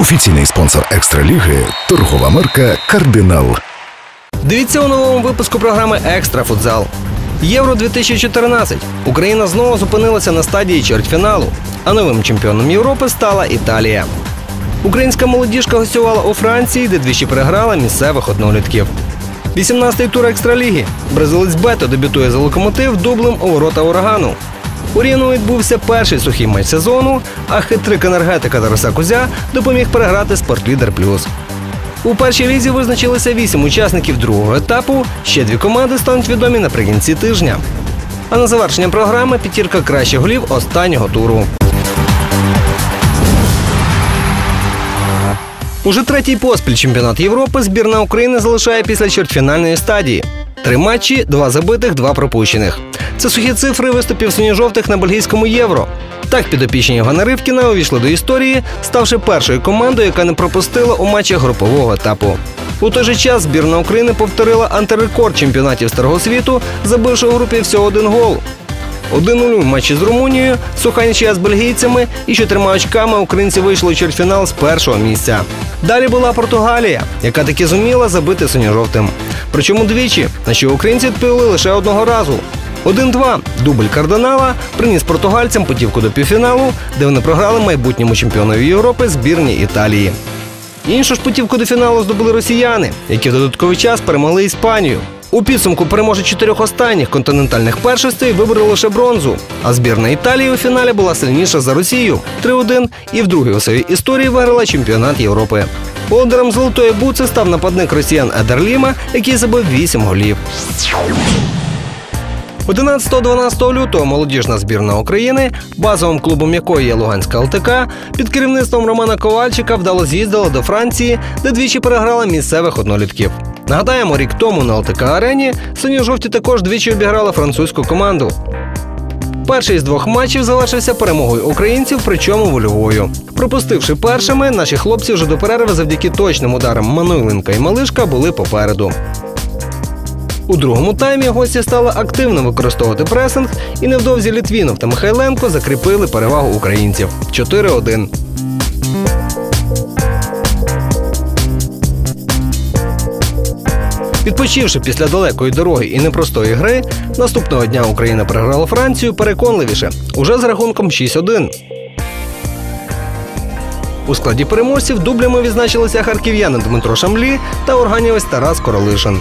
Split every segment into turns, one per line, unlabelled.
Офіційний спонсор екстраліги торгова марка Кардинал.
Дивіться у новому випуску програми Екстра футзал. Євро 2014. Україна знову зупинилася на стадії чвертьфіналу, а новим чемпіоном Європи стала Італія. Українська молодіжка гостювала у Франції, де двічі переграла місцевих однолітків. 18-й тур екстраліги. Бразилець Бето дебютує за локомотив дублем у ворота урагану. У Рівному відбувся перший сухий матч сезону, а хитрик енергетика Тараса Кузя допоміг переграти Спортлідер Плюс. У першій лізі визначилися вісім учасників другого етапу. Ще дві команди стануть відомі наприкінці тижня. А на завершення програми п'ятірка кращих голів останнього туру. Уже третій поспіль чемпіонат Європи збірна України залишає після чвертьфінальної стадії. Три матчі, два забитих, два пропущених. Це сухі цифри виступів синьо-жовтих на бельгійському євро. Так підопічні Євгена Ривкіна увійшли до історії, ставши першою командою, яка не пропустила у матчах групового етапу. У той же час збірна України повторила антирекорд чемпіонатів старого світу, забивши у групі всього один гол. 1-0 у матчі з Румунією, суха з бельгійцями і чотирма очками українці вийшли у чвертьфінал з першого місця. Далі була Португалія, яка таки зуміла забити синьо-жовтим. Причому двічі, на що українці відповіли лише одного разу. 1-2. Дубль кардинала приніс португальцям путівку до півфіналу, де вони програли майбутньому чемпіонові Європи збірні Італії. Іншу ж путівку до фіналу здобули росіяни, які в додатковий час перемогли Іспанію. У підсумку переможе чотирьох останніх континентальних першостей вибрали лише бронзу. А збірна Італії у фіналі була сильніша за Росію 3-1 і вдруге у своїй історії виграла чемпіонат Європи. Володарем золотої буци став нападник росіян Едерліма, який забив 8 голів. 11-12 лютого молодіжна збірна України, базовим клубом якої є Луганська ЛТК, під керівництвом Романа Ковальчика вдало з'їздила до Франції, де двічі переграла місцевих однолітків. Нагадаємо, рік тому на ЛТК арені синьо-жовті також двічі обіграли французьку команду. Перший з двох матчів завершився перемогою українців, причому вольовою. Пропустивши першими, наші хлопці вже до перерви завдяки точним ударам Мануйленка і Малишка були попереду. У другому таймі гості стали активно використовувати пресинг, і невдовзі Літвінов та Михайленко закріпили перевагу українців 4-1. Відпочивши після далекої дороги і непростої гри, наступного дня Україна програла Францію переконливіше, уже з рахунком 6-1. У складі переможців дублями відзначилися харків'янин Дмитро Шамлі та органівець Тарас Королишин.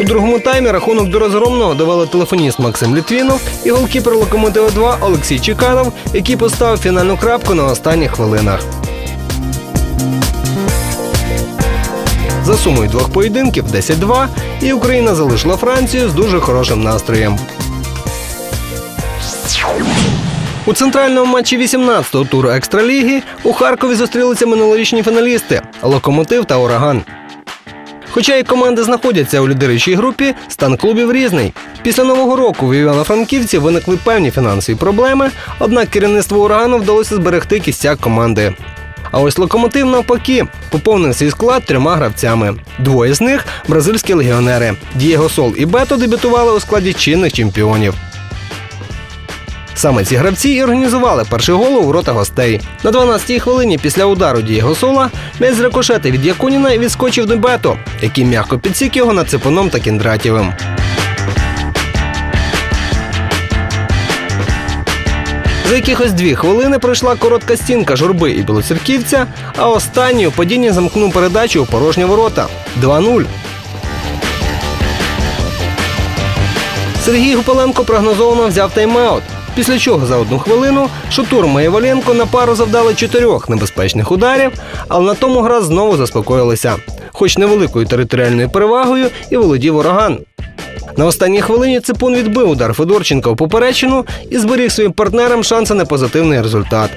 У другому таймі рахунок до розгромного довели телефоніст Максим Літвінов і голкіпер Локомотива 2 Олексій Чеканов, який поставив фінальну крапку на останніх хвилинах. За сумою двох поєдинків 10-2, і Україна залишила Францію з дуже хорошим настроєм. У центральному матчі 18-го туру екстраліги у Харкові зустрілися минулорічні фіналісти Локомотив та Ураган. Хоча і команди знаходяться у лідируючій групі, стан клубів різний. Після нового року в Івано-Франківці виникли певні фінансові проблеми, однак керівництву урагану вдалося зберегти кістяк команди. А ось локомотив навпаки поповнив свій склад трьома гравцями. Двоє з них бразильські легіонери. Дієго Сол і Бето дебютували у складі чинних чемпіонів. Саме ці гравці і організували перший гол у ворота гостей. На 12-й хвилині після удару Дієго Сола м'яч зрикошетив від Якуніна відскочив до Бето, який м'яко підсік його над Ципуном та Кіндратєвим. За якихось дві хвилини пройшла коротка стінка журби і білоцерківця, а останній у падінні замкнув передачу у порожні ворота 2-0. Сергій Гупаленко прогнозовано взяв тайм-аут. Після чого за одну хвилину Шутур Маєволенко на пару завдали чотирьох небезпечних ударів, але на тому гра знову заспокоїлася, хоч невеликою територіальною перевагою і володів ураган. На останній хвилині Ципун відбив удар Федорченка у поперечину і зберіг своїм партнерам шанси на позитивний результат.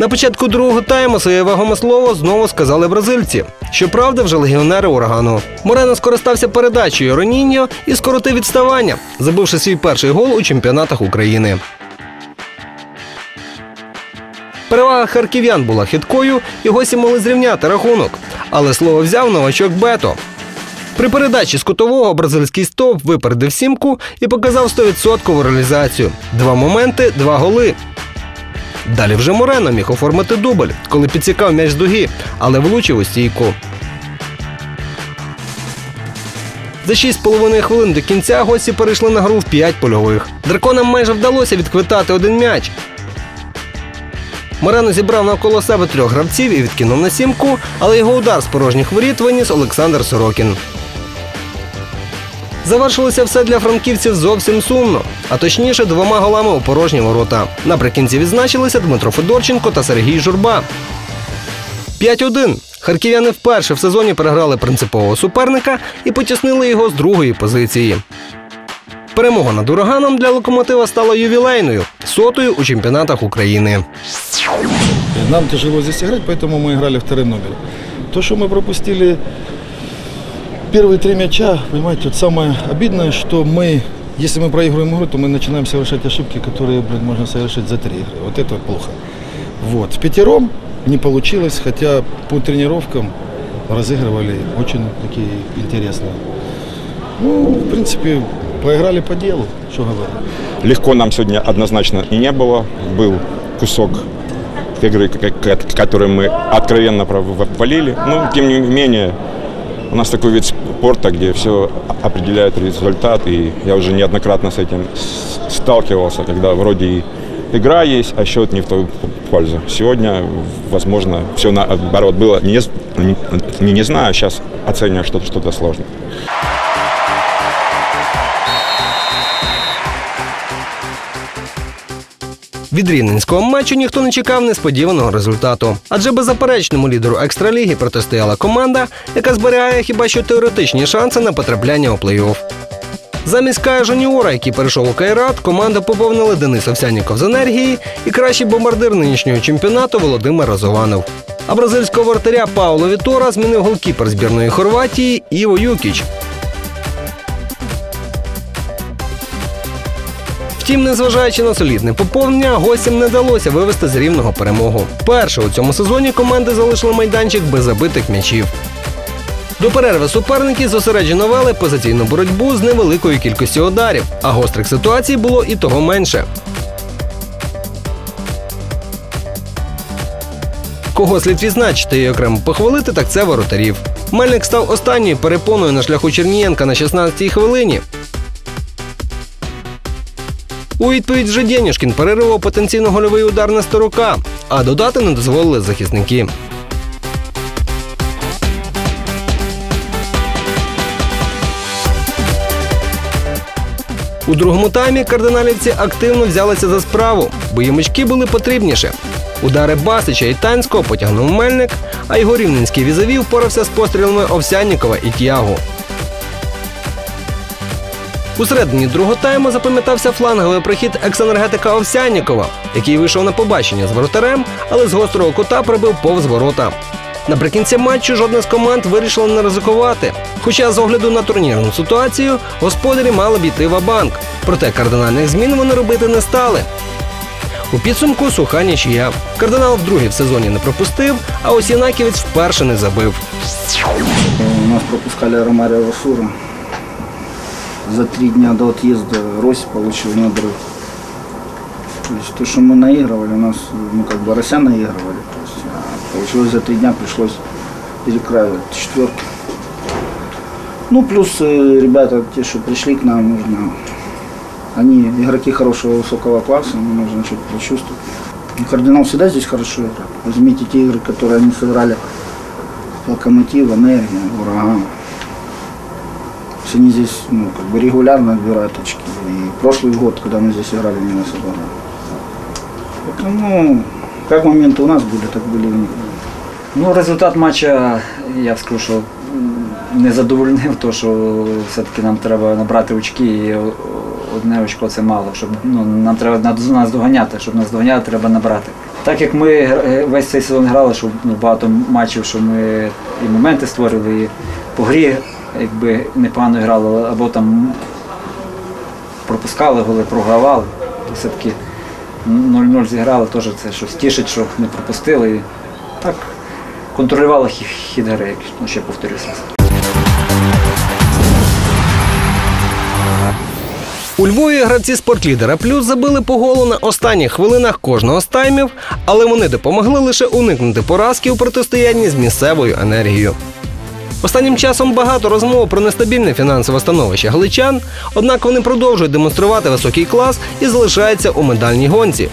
На початку другого тайму своє вагоме слово знову сказали бразильці. Щоправда, вже легіонери урагану. Морено скористався передачею Роніньо і скоротив відставання, забивши свій перший гол у чемпіонатах України. Перевага харків'ян була хиткою, і гості могли зрівняти рахунок. Але слово взяв новачок Бето. При передачі з кутового бразильський стовп випередив сімку і показав 100% реалізацію. Два моменти, два голи. Далі вже Морено міг оформити дубль, коли підсікав м'яч з дуги, але влучив у стійку. За 6,5 хвилин до кінця гості перейшли на гру в 5 польових. Драконам майже вдалося відквитати один м'яч. Морено зібрав навколо себе трьох гравців і відкинув на сімку, але його удар з порожніх воріт виніс Олександр Сорокін. Завершилося все для франківців зовсім сумно, а точніше двома голами у порожні ворота. Наприкінці відзначилися Дмитро Федорченко та Сергій Журба. 5-1. Харків'яни вперше в сезоні переграли принципового суперника і потіснили його з другої позиції. Перемога над ураганом для локомотива стала ювілейною сотою у чемпіонатах України.
Нам тяжело здесь играть, поэтому мы играли вторым номером. То, что мы пропустили первые три мяча, понимаете, вот самое обидное, что мы, если мы проигрываем игру, то мы начинаем совершать ошибки, которые, блин, можно совершить за три игры. Вот это плохо. Вот. В пятером не получилось, хотя по тренировкам разыгрывали очень такие интересные. Ну, в принципе, поиграли по делу, что говорить.
Легко нам сегодня однозначно и не было. Был кусок игры, который мы откровенно провалили. Но, тем не менее, у нас такой вид спорта, где все определяет результат. И я уже неоднократно с этим сталкивался, когда вроде и игра есть, а счет не в твою пользу. Сегодня, возможно, все наоборот было. Не, не, не знаю, сейчас оцениваю что-то что сложное.
Від рівненського матчу ніхто не чекав несподіваного результату. Адже беззаперечному лідеру екстраліги протистояла команда, яка зберігає хіба що теоретичні шанси на потрапляння у плей-офф. Замість Кая Жуніора, який перейшов у Кайрат, команда поповнила Денис Овсяніков з енергії і кращий бомбардир нинішнього чемпіонату Володимир Розованов. А бразильського вратаря Пауло Вітора змінив голкіпер збірної Хорватії Іво Юкіч. Втім, незважаючи на солідне поповнення, гостям не вдалося вивести з рівного перемогу. Перше у цьому сезоні команди залишили майданчик без забитих м'ячів. До перерви суперники зосереджено вели позиційну боротьбу з невеликою кількістю ударів, а гострих ситуацій було і того менше. Кого слід відзначити і окремо похвалити, так це воротарів. Мельник став останньою перепоною на шляху Чернієнка на 16-й хвилині. У відповідь вже Денюшкін переривав потенційно гольовий удар на Старука, а додати не дозволили захисники. У другому таймі кардиналівці активно взялися за справу. бо Боємички були потрібніше. Удари Басича і Танського потягнув Мельник, а його рівненський візаві впорався з пострілами Овсяннікова і Тягу. У середині другого тайму запам'ятався фланговий прохід екс-енергетика Овсяннікова, який вийшов на побачення з воротарем, але з гострого кута пробив повз ворота. Наприкінці матчу жодна з команд вирішила не ризикувати. Хоча з огляду на турнірну ситуацію господарі мали б йти в банк проте кардинальних змін вони робити не стали. У підсумку суха нічия. Кардинал вдруге в сезоні не пропустив, а ось Янаківець вперше не забив.
Нас пропускали Ромарио Расура. За три дня до отъезда Рось получил надрыв. То есть то, что мы наигрывали, у нас, ну как бы Рося наигрывали. То есть, а получилось за три дня пришлось перекраивать четверки. Ну, плюс э, ребята, те, что пришли к нам, нужно... Они игроки хорошего высокого класса, им нужно что-то прочувствовать. Ну, Кардинал всегда здесь хорошо играет. Возьмите те игры, которые они сыграли Локомотив, Энергия, Ураган. То есть они здесь ну, как бы регулярно отбирают очки. И прошлый год, когда мы здесь играли, они нас обыграли. Поэтому, ну, как моменты у нас были, так были и у них.
Ну, результат матча, я б скажу, що м, не задовольнив, то що все-таки нам треба набрати очки, і о- одне очко це мало. Щоб, ну, нам треба над- нас доганяти, щоб нас доганяти, треба набрати. Так як ми е, весь цей сезон грали, що ну, багато матчів, що ми і моменти створили, і по грі якби непогано грали, або там пропускали голи, програвали. Все-таки 0-0 зіграли, теж це щось тішить, що не пропустили. І так контролювали хід гри, ну, ще повторюся.
У Львові гравці спортлідера плюс забили по голу на останніх хвилинах кожного з таймів, але вони допомогли лише уникнути поразки у протистоянні з місцевою енергією. Останнім часом багато розмов про нестабільне фінансове становище галичан, однак вони продовжують демонструвати високий клас і залишаються у медальній гонці.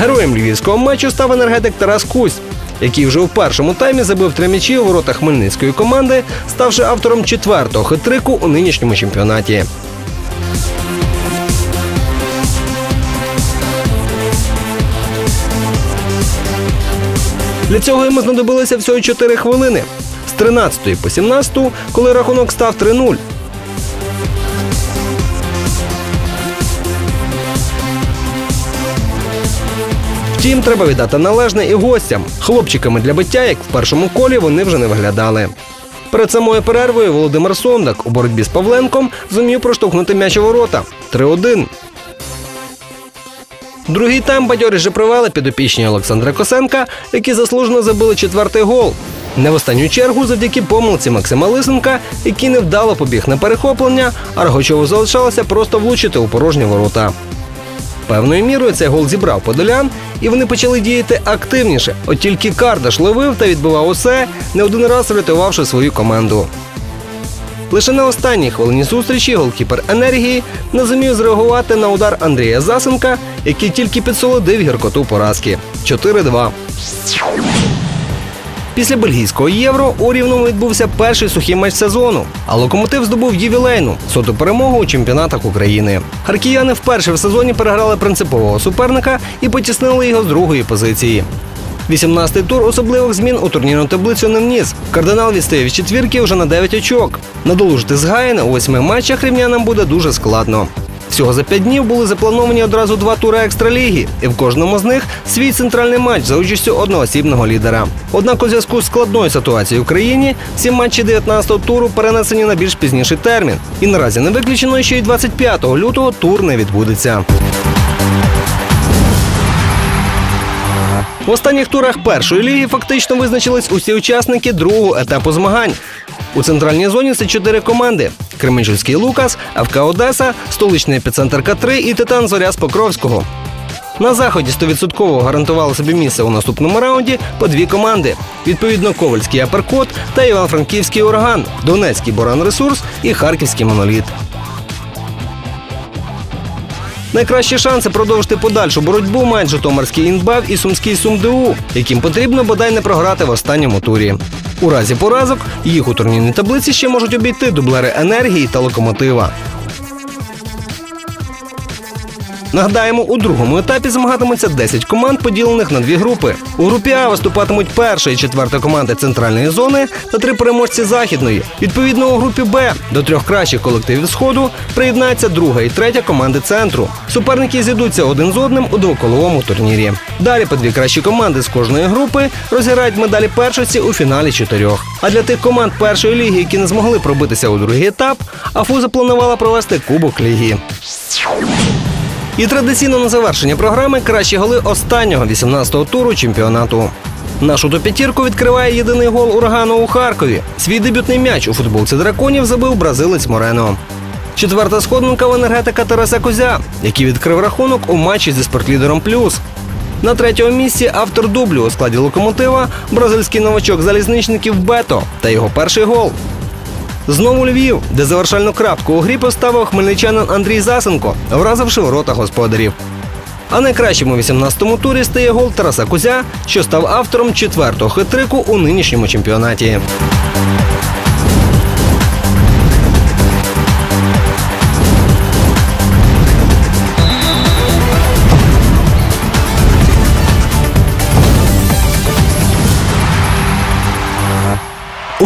Героєм львівського матчу став енергетик Тарас Кусь, який вже у першому таймі забив три м'ячі у ворота хмельницької команди, ставши автором четвертого хитрику у нинішньому чемпіонаті. Для цього йому знадобилося всього 4 хвилини. З 13 по 17, коли рахунок став 3-0. Втім, треба віддати належне і гостям. Хлопчиками для биття, як в першому колі, вони вже не виглядали. Перед самою перервою Володимир Сондак у боротьбі з Павленком зумів проштовхнути м'яч у ворота 3-1. Другий тайм бадьоріше провели підопічні Олександра Косенка, які заслужено забили четвертий гол. Не в останню чергу завдяки помилці Максима Лисенка, який невдало побіг на перехоплення, а Рогачову залишалося просто влучити у порожні ворота. Певною мірою цей гол зібрав подолян, і вони почали діяти активніше. От тільки Кардаш ловив та відбивав усе, не один раз врятувавши свою команду. Лише на останній хвилині зустрічі голкіпер енергії не зумів зреагувати на удар Андрія Засенка, який тільки підсолодив гіркоту поразки 4-2. Після бельгійського євро у Рівному відбувся перший сухий матч сезону, а локомотив здобув ювілейну соту перемогу у чемпіонатах України. Харків'яни вперше в сезоні переграли принципового суперника і потіснили його з другої позиції. 18-й тур особливих змін у турнірну таблицю не вніс. Кардинал відстає від четвірки вже на 9 очок. Надолужити згаяне у восьми матчах рівнянам буде дуже складно. Всього за п'ять днів були заплановані одразу два тури екстраліги, і в кожному з них свій центральний матч за участю одноосібного лідера. Однак у зв'язку з складною ситуацією в країні всі матчі 19-го туру перенесені на більш пізніший термін. І наразі не виключено, що і 25 лютого тур не відбудеться. В останніх турах першої ліги фактично визначились усі учасники другого етапу змагань. У центральній зоні це чотири команди: Кременчуцький Лукас, ФК Одеса, столичний епіцентр К3 і Титан Зоря з Покровського. На заході 100% гарантували собі місце у наступному раунді по дві команди: відповідно, Ковальський Аперкот та Іван-Франківський ураган, Донецький Боран Ресурс і Харківський моноліт. Найкращі шанси продовжити подальшу боротьбу мають Житомирський інбав і Сумський СумДУ, яким потрібно бодай не програти в останньому турі. У разі поразок їх у турнірній таблиці ще можуть обійти дублери енергії та локомотива. Нагадаємо, у другому етапі змагатимуться 10 команд, поділених на дві групи. У групі А виступатимуть перша і четверта команди центральної зони та три переможці західної. Відповідно, у групі Б до трьох кращих колективів сходу приєднається друга і третя команди центру. Суперники зійдуться один з одним у двоколовому турнірі. Далі по дві кращі команди з кожної групи розіграють медалі першості у фіналі чотирьох. А для тих команд першої ліги, які не змогли пробитися у другий етап, АФУ запланувала провести Кубок Ліги. І традиційно на завершення програми кращі голи останнього 18-го туру чемпіонату. Нашу топ-п'ятірку відкриває єдиний гол урагану у Харкові. Свій дебютний м'яч у футболці драконів забив бразилець Морено. Четверта сходинка в енергетика Тараса Кузя, який відкрив рахунок у матчі зі спортлідером Плюс. На третьому місці автор дублю у складі локомотива бразильський новачок залізничників Бето та його перший гол. Знову Львів, де завершальну крапку у грі поставив хмельничанин Андрій Засенко, вразивши ворота господарів. А найкращим у 18-му турі стає гол Тараса Кузя, що став автором четвертого хитрику у нинішньому чемпіонаті.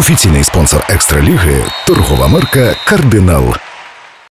Офіційний спонсор екстраліги торгова марка Кардинал.